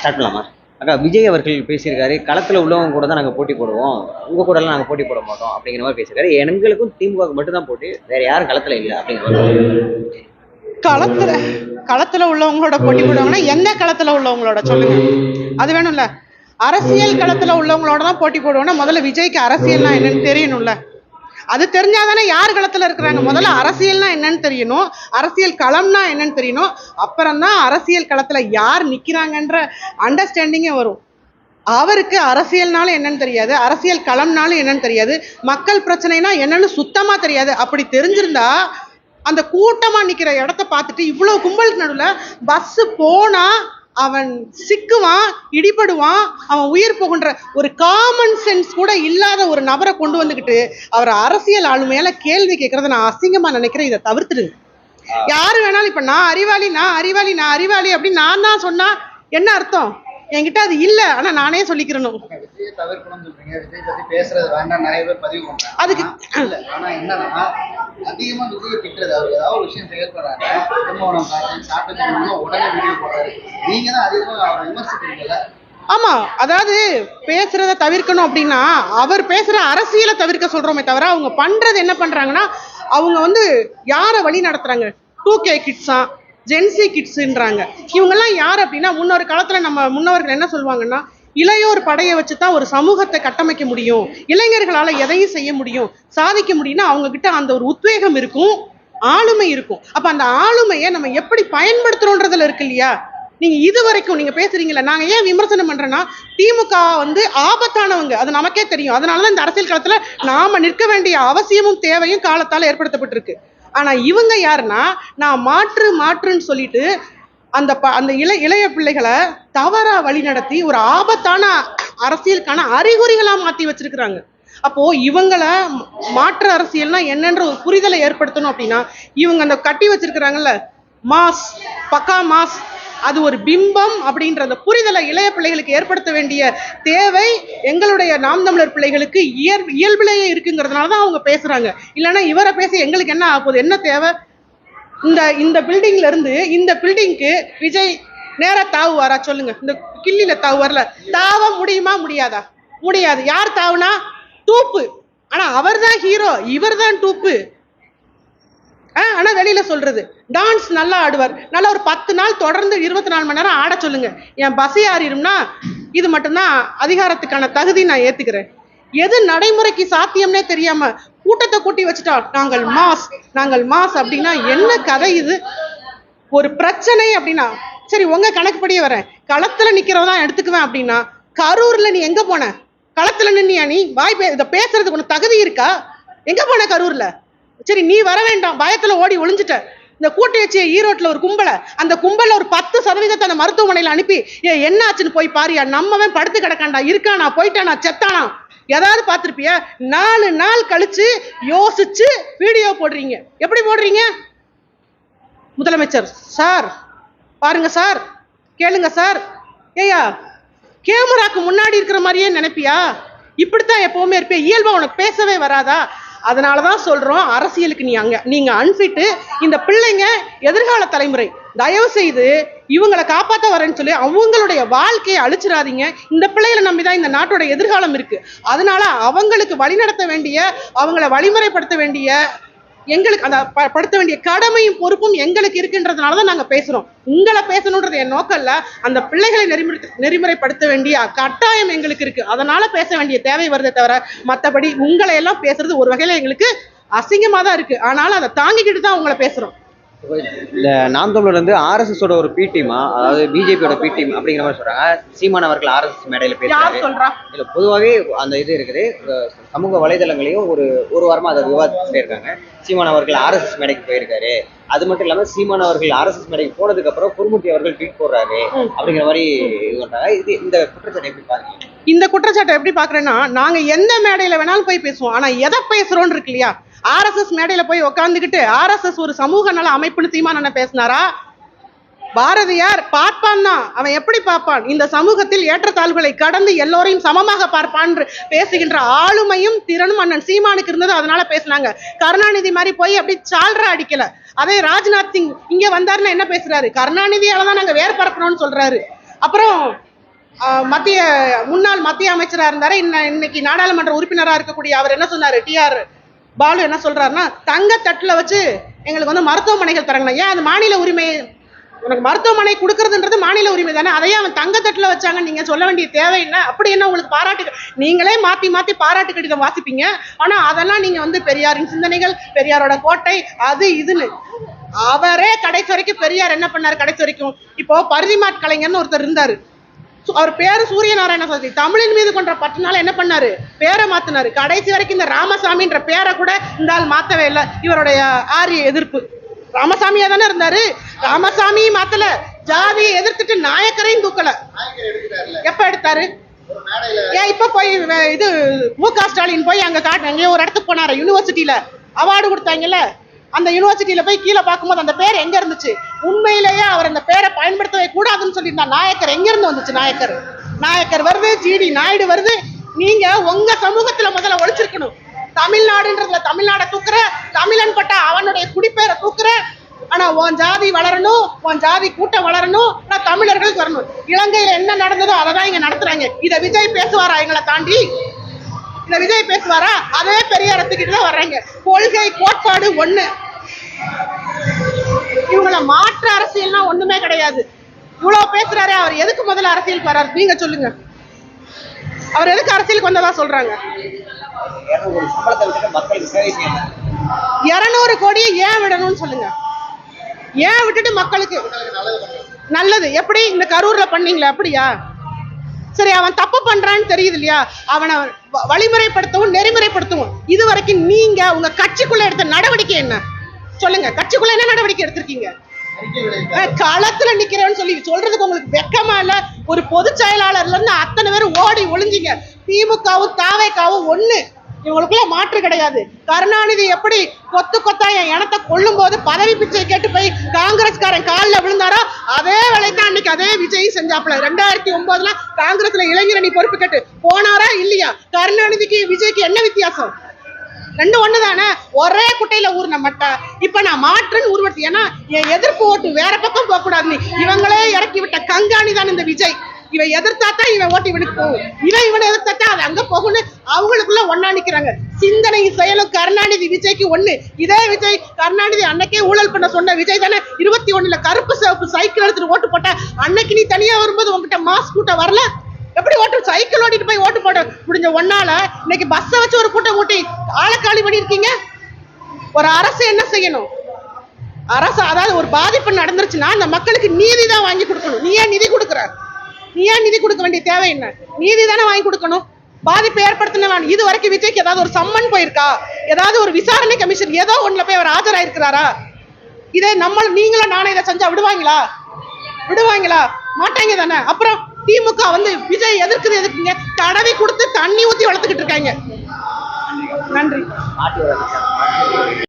Start பண்ணலாமா? அக்கா விஜய் அவர்கள் பேசியிருக்காரு. களத்துல உள்ளவங்க கூட தான் நாங்கள் போட்டி போடுவோம். உங்க கூட எல்லாம் போட்டி போட மாட்டோம் அப்படிங்கிற மாதிரி பேசியிருக்காரு. எங்களுக்கும் திமுக மட்டும் தான் போட்டி. வேற யாரும் களத்துல இல்லை அப்படிங்கிற மாதிரி. களத்துல களத்துல உள்ளவங்களோட போட்டி போடுவாங்கன்னா எந்த களத்துல உள்ளவங்களோட சொல்லுங்க. அது வேணும்ல. அரசியல் களத்துல உள்ளவங்களோட தான் போட்டி போடுவோம்னா முதல்ல விஜய்க்கு அரசியல்னா என்னன்னு தெரியணும்ல. அது தெரிஞ்சாதானே யார் களத்தில் இருக்கிறாங்க? முதல்ல அரசியல்னா என்னன்னு தெரியணும். அரசியல் களம்னா என்னன்னு தெரியணும். அப்புறம் தான் அரசியல் களத்தில் யார் நிற்கிறாங்கன்ற அண்டர்ஸ்டாண்டிங்கே வரும். அவருக்கு அரசியல்னாலும் என்னன்னு தெரியாது. அரசியல் களம்னாலும் என்னன்னு தெரியாது. மக்கள் பிரச்சனைனா என்னன்னு சுத்தமாக தெரியாது. அப்படி தெரிஞ்சிருந்தா அந்த கூட்டமாக நிற்கிற இடத்த பார்த்துட்டு இவ்வளோ கும்பலுக்கு நடுவில் பஸ்ஸு போனால் அவன் சிக்குவான் இடிபடுவான் அவன் உயிர் போகுன்ற ஒரு காமன் சென்ஸ் கூட இல்லாத ஒரு நபரை கொண்டு வந்துகிட்டு அவர் அரசியல் ஆளுமையால கேள்வி கேட்கறத நான் அசிங்கமா நினைக்கிறேன். இதை தவிர்த்துடுங்க. யாரு வேணாலும் இப்ப நான் அறிவாளி நான் அறிவாளி நான் அறிவாளி அப்படின்னு நான் தான் சொன்னா என்ன அர்த்தம்? என்கிட்ட அது இல்ல. ஆனா நானே சொல்லிக்கிறணும். அதுக்கு அதிகமா விஜயை திட்டுறது அவர் ஏதாவது ஒரு விஷயம் செயல்படுறாங்க. திருமணம் பார்த்தேன் சாப்பிட்டு உடனே வீடியோ போடுறாரு நீங்க தான் அதிகமா அவரை விமர்சிக்கிறீங்கல்ல? ஆமா. அதாவது பேசுறத தவிர்க்கணும் அப்படின்னா அவர் பேசுற அரசியலை தவிர்க்க சொல்றோமே தவிர அவங்க பண்றது என்ன பண்றாங்கன்னா அவங்க வந்து யாரை வழி நடத்துறாங்க? டூ கே கிட்ஸா? ஜென்சி கிட்ஸுன்றாங்க இவங்கெல்லாம் யார் அப்படின்னா முன்னொரு காலத்தில் நம்ம முன்னவர்கள் என்ன சொல்லுவாங்கன்னா இளையோர் படையை வச்சு தான் ஒரு சமூகத்தை கட்டமைக்க முடியும். இளைஞர்களால் எதையும் செய்ய முடியும். சாதிக்க முடியும்னா அவங்கக்கிட்ட அந்த ஒரு உத்வேகம் இருக்கும் ஆளுமை இருக்கும். அப்போ அந்த ஆளுமையை நம்ம எப்படி பயன்படுத்துகிறோன்றதில் இருக்கு இல்லையா? நீங்கள் இது வரைக்கும் நீங்கள் பேசுகிறீங்களே நாங்கள் ஏன் விமர்சனம் பண்ணுறோன்னா திமுக வந்து ஆபத்தானவங்க. அது நமக்கே தெரியும். அதனாலதான் இந்த அரசியல் காலத்தில் நாம் நிற்க வேண்டிய அவசியமும் தேவையும் காலத்தால் ஏற்படுத்தப்பட்டிருக்கு. ஆனால் இவங்க யாருன்னா நான் மாற்று மாற்றுன்னு சொல்லிட்டு அந்த ப அந்த இளை இளைய பிள்ளைகளை தவறாக வழி நடத்தி ஒரு ஆபத்தான அரசியலுக்கான அறிகுறிகளாக மாற்றி வச்சிருக்கிறாங்க. அப்போ இவங்கள மாற்று அரசியல்னா என்னன்ற ஒரு புரிதலை ஏற்படுத்தணும் அப்படின்னா இவங்க அந்த கட்டி வச்சிருக்கிறாங்கல்ல மாஸ் பக்கா மாஸ் அது ஒரு பிம்பம் அப்படின்ற அந்த புரிதலை இளைய பிள்ளைகளுக்கு ஏற்படுத்த வேண்டிய தேவை எங்களுடைய நாம் தமிழர் பிள்ளைகளுக்கு இயல் இயல்பிலேயே இருக்குங்கிறதுனால தான் அவங்க பேசுறாங்க. இல்லைன்னா இவரை பேசி எங்களுக்கு என்ன ஆகுது என்ன தேவை? இந்த இந்த பில்டிங்ல இருந்து இந்த பில்டிங்க்கு விஜய் நேரா தாவுவாரா சொல்லுங்க. இந்த கில்லில தாவுவார்ல. தாவ முடியுமா? முடியாதா? முடியாது. யார் தாவுனா? டூப்பு ஆனா அவர்தான் ஹீரோ இவர் தான் டூப்பு ஆனால் வெளியில் வெளியில சொல்றது. டான்ஸ் நல்லா ஆடுவார். நல்லா ஒரு பத்து நாள் தொடர்ந்து இருபத்தி நாலு மணி நேரம் ஆட சொல்லுங்க. என் பஸ் ஆறிடும்னா இது மட்டும்தான் அதிகாரத்துக்கான தகுதி நான் ஏத்துக்கிறேன். எது நடைமுறைக்கு சாத்தியம்னே தெரியாம கூட்டத்தை கூட்டி வச்சுட்டா நாங்கள் மாஸ் நாங்கள் மாஸ் அப்படின்னா என்ன கதை இது? ஒரு பிரச்சனை அப்படின்னா சரி உங்க கணக்குப்படியே வரேன். களத்துல நிக்கிறவன் தான் எடுத்துக்குவேன் அப்படின்னா கரூர்ல நீ எங்க போன? களத்துல நின்னியா நீ? வாய் பே இதை பேசுறதுக்கு உனக்கு தகுதி இருக்கா? எங்க போன கரூர்ல? சரி நீ வர வேண்டாம். பயத்துல ஓடி ஒளிஞ்சிட்ட. இந்த கூட்டி ஈரோட்டில் ஒரு கும்பலை அந்த கும்பலில் ஒரு பத்து சதவீதத்தை அந்த மருத்துவமனையில் அனுப்பி ஏ என்ன ஆச்சுன்னு போய் பாரியா? நம்மவன் படுத்து கிடக்காண்டா இருக்கானா போயிட்டானா செத்தானா? ஏதாவது பார்த்துருப்பியா? நாலு நாள் கழிச்சு யோசிச்சு வீடியோ போடுறீங்க. எப்படி போடுறீங்க? முதலமைச்சர் சார் பாருங்க சார் கேளுங்க சார். ஏய்யா கேமராக்கு முன்னாடி இருக்கிற மாதிரியே நினைப்பியா? இப்படித்தான் எப்பவுமே இருப்பியா? இயல்பா உனக்கு பேசவே வராதா? அதனால தான் சொல்றோம் அரசியலுக்கு நீ அங்க நீங்க அன்ஃபிட்டு இந்த பிள்ளைங்க எதிர்கால தலைமுறை தயவு செய்து இவங்களை காப்பாற்ற வரேன்னு சொல்லி அவங்களுடைய வாழ்க்கையை அழிச்சிடாதீங்க. இந்த பிள்ளைகளை நம்பி தான் இந்த நாட்டோட எதிர்காலம் இருக்கு. அதனால அவங்களுக்கு வழிநடத்த வேண்டிய அவங்கள வழிமுறைப்படுத்த வேண்டிய எங்களுக்கு அந்த ப- படுத்த வேண்டிய கடமையும் பொறுப்பும் எங்களுக்கு இருக்குன்றதுனால தான் நாங்கள் பேசுகிறோம் உங்களை பேசணுன்றது என் நோக்கம் இல்லை. அந்த பிள்ளைகளை நெறிமுறை நெறிமுறைப்படுத்த வேண்டிய கட்டாயம் எங்களுக்கு இருக்குது அதனால் பேச வேண்டிய தேவை வருதே தவிர மற்றபடி உங்களை எல்லாம் பேசுறது ஒரு வகையில் எங்களுக்கு அசிங்கமாக தான் இருக்குது ஆனாலும் அதை தாங்கிக்கிட்டு தான் உங்களை பேசுகிறோம் இல்ல நாம் தமிழர் வந்து ஆர்எஸ்எஸோட ஒரு பி டீமா அதாவது பிஜேபியோட பி டீம் அப்படிங்கிற மாதிரி சொல்றாங்க. சீமான் அவர்கள் ஆர்எஸ்எஸ் மேடையில சொல்றா? இல்ல பொதுவாகவே அந்த இது இருக்குது. சமூக வலைதளங்களையும் ஒரு ஒரு வாரமா அதை விவாதிச்சுட்டே இருக்காங்க. சீமான் அவர்கள் ஆர்எஸ்எஸ் மேடைக்கு போயிருக்காரு. அது மட்டும் இல்லாம சீமான் அவர்கள் ஆர்எஸ்எஸ் மேடைக்கு போனதுக்கு அப்புறம் குருமூர்த்தி அவர்கள் ட்வீட் போடுறாரு. அப்படிங்கிற மாதிரி இது பண்றாங்க. இது இந்த குற்றச்சாட்டை எப்படி பாருங்க இந்த குற்றச்சாட்டை எப்படி பாக்குறேன்னா நாங்க எந்த மேடையில வேணாலும் போய் பேசுவோம். ஆனா எதை பேசுறோம்னு இருக்கு இல்லையா? ஆர்எஸ்எஸ் மேடையில போய் உக்காந்துக்கிட்டு ஆர்எஸ்எஸ் ஒரு சமூக நல அமைப்புன்னு தீர்மானம் பேசினாரா? பாரதியார் பார்ப்பான் தான். அவன் எப்படி பார்ப்பான்? இந்த சமூகத்தில் ஏற்றத்தாழ்வுகளை கடந்து எல்லோரையும் சமமாக பார்ப்பான் பேசுகின்ற ஆளுமையும் திறனும் அண்ணன் சீமானுக்கு இருந்தது. அதனால பேசுனாங்க. கருணாநிதி மாதிரி போய் அப்படி சால்ற அடிக்கல. அதே ராஜ்நாத் சிங் இங்க வந்தாருன்னா என்ன பேசுறாரு? கருணாநிதியால தான் நாங்க வேர் பரப்பணும்னு சொல்றாரு. அப்புறம் மத்திய முன்னாள் மத்திய அமைச்சரா இருந்தாரு. இன்ன- இன்னைக்கு நாடாளுமன்ற உறுப்பினராக இருக்கக்கூடிய அவர் என்ன சொன்னாரு? டிஆர் பாலு என்ன சொல்றாருன்னா தங்க தட்டுல வச்சு எங்களுக்கு வந்து மருத்துவமனைகள் தரங்கணும் ஏன் அது மாநில உரிமை? உனக்கு மருத்துவமனை கொடுக்கறதுன்றது மாநில உரிமை தானே. அதையே அவன் தங்க தட்டுல வச்சாங்க நீங்க சொல்ல வேண்டிய தேவை என்ன? அப்படி என்ன உங்களுக்கு பாராட்டு நீங்களே மாத்தி மாத்தி பாராட்டு கடிதம் வாசிப்பீங்க. ஆனா அதெல்லாம் நீங்க வந்து பெரியாரின் சிந்தனைகள் பெரியாரோட கோட்டை அது இதுன்னு. அவரே கடைசி வரைக்கும் பெரியார் என்ன பண்ணார்? கடைசி வரைக்கும். இப்போ பரிதிமாட் கலைஞர்னு ஒருத்தர் இருந்தாரு. அவர் பேரு சூரிய நாராயண சாஸ்திரி தமிழின் மீது கொண்ட பற்றினால என்ன பண்ணாரு? பேரை மாத்தினாரு. கடைசி வரைக்கும் இந்த ராமசாமின்ற பேரை கூட இந்த ஆள் மாத்தவே இல்லை. இவருடைய ஆரிய எதிர்ப்பு. ராமசாமியா தானே இருந்தாரு? ராமசாமியும் மாத்தல. ஜாதியை எதிர்த்துட்டு நாயக்கரையும் தூக்கல. எப்ப எடுத்தாரு? ஏன் இப்ப போய் இது மு க ஸ்டாலின் போய் அங்க காட்டு அங்கேயே ஒரு இடத்துக்கு போனாரு? யூனிவர்சிட்டியில அவார்டு கொடுத்தாங்கல்ல. அந்த யூனிவர்சிட்டியில போய் கீழே பார்க்கும்போது அந்த பேர் எங்க இருந்துச்சு? உண்மையிலேயே அவர் அந்த பேரை பயன்படுத்தவே கூடாதுன்னு சொல்லியிருந்தார் நாயக்கர் எங்க இருந்து வந்துச்சு நாயக்கர்? நாயக்கர் வருது ஜிடி நாயுடு வருது. நீங்க உங்க சமூகத்துல முதல்ல ஒழிச்சிருக்கணும். தமிழ்நாடுன்றதுல தமிழ்நாடை தூக்குற தமிழன் பட்ட அவனுடைய குடிப்பேரை தூக்குற. ஆனா உன் ஜாதி வளரணும் உன் ஜாதி கூட்டம் வளரணும் ஆனா தமிழர்களுக்கு வரணும். இலங்கையில என்ன நடந்ததோ அதை தான் இங்க நடத்துறாங்க. இதை விஜய் பேசுவாரா எங்களை தாண்டி? இந்த விஜய் பேசுவாரா அதே பெரிய இடத்துக்கிட்டு தான் வர்றாங்க கொள்கை கோட்பாடு ஒண்ணு இவங்களை மாற்று அரசியல்னா ஒண்ணுமே கிடையாது இவ்வளவு பேசுறாரே அவர் எதுக்கு முதல்ல அரசியலுக்கு வர்றாரு நீங்க சொல்லுங்க அவர் எதுக்கு அரசியலுக்கு வந்ததா சொல்றாங்க இருநூறு கோடியை ஏன் விடணும்னு சொல்லுங்க ஏன் விட்டுட்டு மக்களுக்கு நல்லது எப்படி இந்த கரூர்ல பண்ணீங்களா அப்படியா சரி அவன் தப்பு பண்றான்னு தெரியுது இல்லையா? அவனை வழிமுறைப்படுத்தவும் நெறிமுறைப்படுத்தவும். இது வரைக்கும் நீங்க உங்க கட்சிக்குள்ள எடுத்த நடவடிக்கை என்ன? சொல்லுங்க கட்சிக்குள்ள என்ன நடவடிக்கை எடுத்திருக்கீங்க? களத்துல நிக்கிறேன்னு சொல்லி சொல்றதுக்கு உங்களுக்கு வெக்கமா இல்ல? ஒரு பொதுச் செயலாளர்ல இருந்து அத்தனை பேரும் ஓடி ஒளிஞ்சிங்க. திமுகவும் தாவேக்காவும் ஒண்ணு. இவங்களுக்குள்ள மாற்று கிடையாது. கருணாநிதி எப்படி கொத்து கொத்தா என் இனத்தை கொல்லும் போது பதவி பிச்சை கேட்டு போய் காங்கிரஸ்காரன் காலில் விழுந்தாரோ அதே வேலை தான் அன்னைக்கு அதே விஜய் செஞ்சாப்ல ரெண்டாயிரத்தி ஒன்பதுல காங்கிரஸ்ல இளைஞரணி பொறுப்பு கேட்டு போனாரா இல்லையா? கருணாநிதிக்கு விஜய்க்கு என்ன வித்தியாசம்? ரெண்டு ஒண்ணு தானே ஒரே குட்டையில ஊர்ன மட்டை. இப்ப நான் மாற்றுன்னு உருவட்டு ஏன்னா என் எதிர்ப்பு ஓட்டு வேற பக்கம் போக கூடாதுன்னு இவங்களே இறக்கி விட்ட கங்காணி தான் இந்த விஜய். இவன் எதிர்த்தா தான் இவன் ஓட்டு இவனுக்கு போகும். இவன் இவனை எதிர்த்தாட்டா அது அங்க போகும்னு அவங்களுக்குள்ள ஒன்னா நிக்கிறாங்க. சிந்தனை செயலும் கருணாநிதி விஜய்க்கு ஒண்ணு. இதே விஜய் கருணாநிதி அன்னைக்கே ஊழல் பண்ண சொன்ன விஜய் தானே இருபத்தி ஒண்ணுல கருப்பு சிவப்பு சைக்கிள் எடுத்துட்டு ஓட்டு போட்ட அன்னைக்கு நீ தனியா வரும்போது உன்கிட்ட மாஸ் கூட்டம் வரல? எப்படி ஓட்டு சைக்கிள் ஓட்டிட்டு போய் ஓட்டு போட முடிஞ்ச ஒன்னால இன்னைக்கு பஸ்ஸை வச்சு ஒரு கூட்டம் ஊட்டி ஆளக்காலி பண்ணிருக்கீங்க ஒரு அரசு என்ன செய்யணும்? அரசு அதாவது ஒரு பாதிப்பு நடந்துருச்சுன்னா அந்த மக்களுக்கு நீதி தான் வாங்கி கொடுக்கணும். நீ ஏன் நிதி கொடுக்குற? நீ ஏன் நிதி கொடுக்க வேண்டிய தேவை என்ன? நீதி தானே வாங்கி கொடுக்கணும். பாதிப்பை ஏற்படுத்தினவன் இது வரைக்கும் விஜய்க்கு ஏதாவது ஒரு சம்மன் போயிருக்கா? ஏதாவது ஒரு விசாரணை கமிஷன் ஏதோ ஒண்ணுல போய் அவர் ஆஜராயிருக்கிறாரா? இதை நம்ம நீங்களும் நானே இதை செஞ்சா விடுவாங்களா? விடுவாங்களா? மாட்டாங்க தானே. அப்புறம் திமுக வந்து விஜய் எதிர்க்குது எதிர்க்குங்க தடவி கொடுத்து தண்ணி ஊத்தி வளர்த்துக்கிட்டு இருக்காங்க. நன்றி.